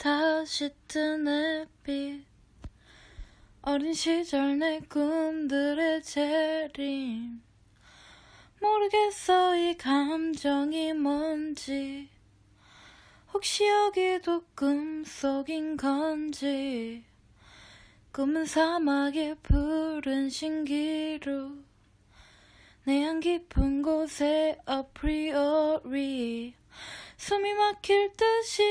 다시 뜬 햇빛 어린 시절 내 꿈들의 재림. 모르겠어 이 감정이 뭔지. 혹시 여기도 꿈속인 건지. 꿈은 사막의 푸른 신기루. 내안 깊은 곳에 아프리오리 숨이 막힐 듯이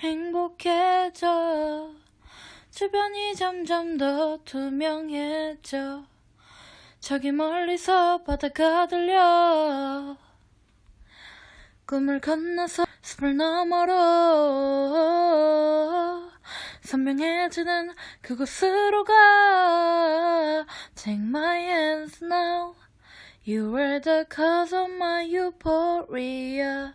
행복해져. 주변이 점점 더 투명해져. 저기 멀리서 바다가 들려. 꿈을 건너서 숲을 너머로 선명해지는 그곳으로 가. Take my hands now. You were the cause of my euphoria